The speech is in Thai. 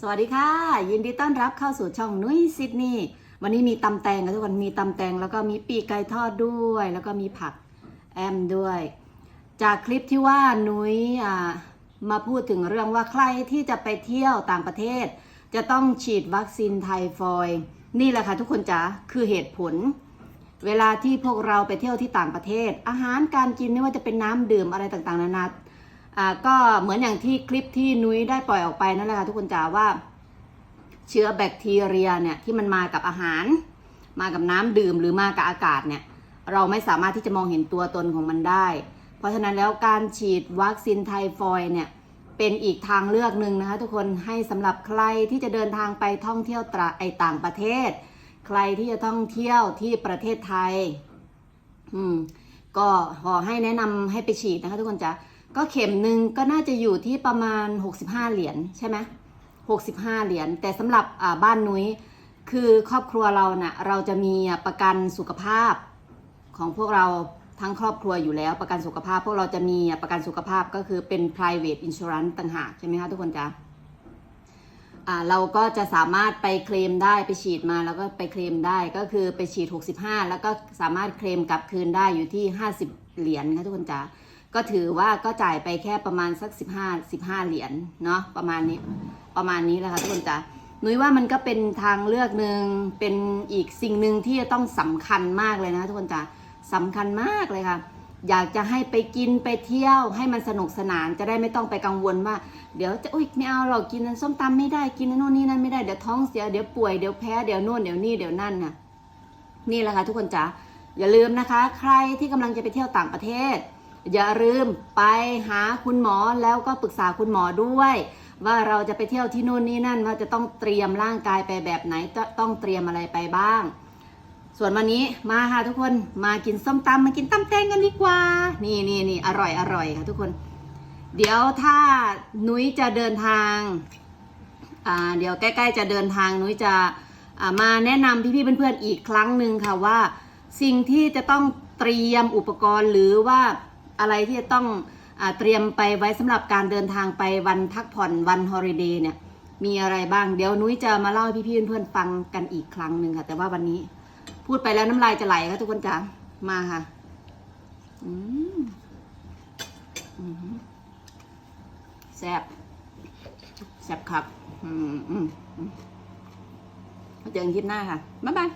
สวัสดีค่ะ ยินดีต้อนรับเข้าสู่ช่องนุ้ยซิดนีย์วันนี้มีตำแตงกันทุกคนมีตำแตงแล้วก็มีปีกไก่ทอดด้วย แล้วก็มีผักแอมด้วย จากคลิปที่ว่านุ้ยมาพูดถึงเรื่องว่าใครที่จะไปเที่ยวต่างประเทศ จะต้องฉีดวัคซีนไทฟอยด์นี่แหละค่ะทุกคนจ๋าคือเหตุผล เวลาที่พวกเราไปเที่ยวที่ต่างประเทศ อาหารการกินไม่ว่าจะเป็นน้ำดื่มอะไรต่างๆ นานา อ่าก็เหมือนอย่างที่คลิปที่นุ้ยได้ปล่อยออกไปนั่นแหละค่ะทุกคนจ๋าว่า เชื้อแบคทีเรียเนี่ยที่มันมากับอาหาร มากับน้ำดื่มหรือมากับอากาศเนี่ยเราไม่สามารถที่จะมองเห็นตัวตนของมันได้ เพราะฉะนั้นแล้วการฉีดวัคซีนไทฟอยเนี่ยเป็นอีกทางเลือกหนึ่งนะคะทุกคนให้สำหรับใครที่จะเดินทางไปท่องเที่ยวตราไอต่างประเทศ ใครที่จะท่องเที่ยวที่ประเทศไทย อืมก็ขอให้แนะนำให้ไปฉีดนะคะทุกคนจ้ะ ก็เข็มหนึ่งก็น่าจะอยู่ที่ประมาณ 65 เหรียญใช่ไหม65เหรียญแต่สำหรับบ้านนุ้ยคือครอบครัวเราเนะ่ะเราจะมีประกันสุขภาพของพวกเราทั้งครอบครัวอยู่แล้วประกันสุขภาพ พวกเราจะมีประกันสุขภาพก็คือเป็น private insurance ต่างหากใช่ไหมคะทุกคนจ๊ะเราก็จะสามารถไปเคลมได้ไปฉีดมาแล้วก็ไปเคลมได้ก็คือไปฉีด 65 แล้วก็สามารถเคลมกลับคืนได้อยู่ที่ 50 เหรียญค่ะทุกคนจ๋า ก็ถือว่าก็จ่ายไปแค่ประมาณสัก 15 15 เหรียญเนาะประมาณนี้ประมาณนี้แหละค่ะทุกคนจ๋านุ้ยว่ามันก็เป็นทางเลือกหนึ่งเป็นอีกสิ่งหนึ่งที่จะต้องสำคัญมากเลยนะทุกคนจ๋าสำคัญมากเลยค่ะ อยากจะให้ไปกินไปเที่ยว ให้มันสนุกสนานจะได้ไม่ต้องไปกังวลว่า เดี๋ยวจะอุ้ยไม่เอาเรากินน้ำส้มตำไม่ได้กินโน่นนี่นั่นไม่ได้เดี๋ยวท้องเสียเดี๋ยวป่วยเดี๋ยวแพ้เดี๋ยวโน่นเดี๋ยวนี่เดี๋ยวนั่นน่ะนี่แหละค่ะทุกคนจ๋าอย่าลืมนะคะ ใครที่กำลังจะไปเที่ยวต่างประเทศ อย่าลืมไปหาคุณหมอแล้วก็ปรึกษาคุณหมอด้วย ว่าเราจะไปเที่ยวที่นู่นนี่นั่นว่าจะต้องเตรียมร่างกายไปแบบไหนต้องเตรียมอะไรไปบ้าง ส่วนวันนี้มาค่ะทุกคนมากินส้มตำมากินตำแตงกันดีกว่า นี่นี่นี่อร่อยอร่อยค่ะทุกคน เดี๋ยวถ้านุ้ยจะเดินทางอ่าเดี๋ยวใกล้ๆจะเดินทางนุ้ยจะามาแนะนำพี่ๆเพื่อนๆอีกครั้งหนึ่งค่ะว่า สิ่งที่จะต้องเตรียมอุปกรณ์หรือว่า อะไรที่จะต้องอเตรียมไปไว้สำหรับการเดินทางไปวันพักผ่อนวันฮอลิเดย์เนี่ยมีอะไรบ้างเดี๋ยวนุ้ยจะมาเล่าให้พี่ๆเพื่อนๆฟังกันอีกครั้งหนึ่งค่ะ แต่ว่าวันนี้ พูดไปแล้วน้ำลายจะไหลค่ะทุกคนจ๋ามาค่ะแซ่บแซ่บครับ อืมอืมเจอกันคลิปหน้าค่ะ บ๊ายบาย